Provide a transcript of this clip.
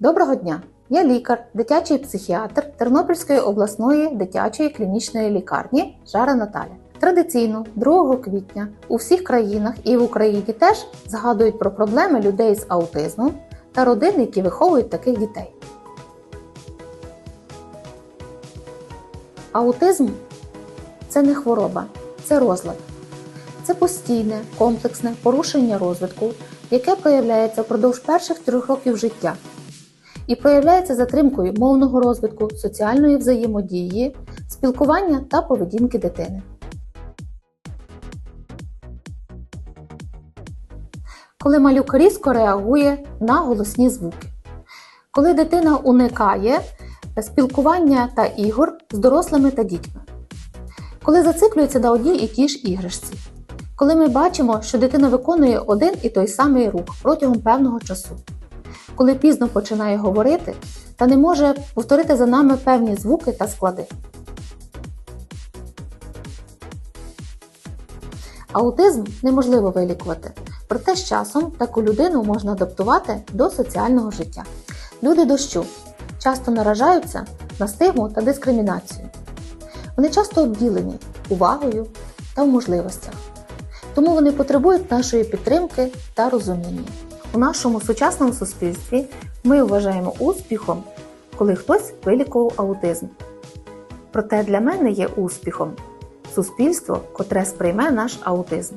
Доброго дня! Я лікар, дитячий психіатр Тернопільської обласної дитячої клінічної лікарні Жара Наталя. Традиційно 2 квітня у всіх країнах і в Україні теж згадують про проблеми людей з аутизмом та родин, які виховують таких дітей. Аутизм це не хвороба, це розлад. Це постійне, комплексне порушення розвитку, яке проявляється впродовж перших трьох років життя і проявляється затримкою мовного розвитку, соціальної взаємодії, спілкування та поведінки дитини. Коли малюк різко реагує на голосні звуки, коли дитина уникає спілкування та ігор з дорослими та дітьми, коли зациклюється на одній і тій ж іграшці, коли ми бачимо, що дитина виконує один і той самий рух протягом певного часу, коли пізно починає говорити та не може повторити за нами певні звуки та склади. Аутизм неможливо вилікувати, проте з часом таку людину можна адаптувати до соціального життя. Люди дощу часто наражаються на стигму та дискримінацію. Вони часто обділені увагою та в можливостях, тому вони потребують нашої підтримки та розуміння. У нашому сучасному суспільстві ми вважаємо успіхом, коли хтось вилікував аутизм. Проте для мене є успіхом суспільство, котре сприйме наш аутизм.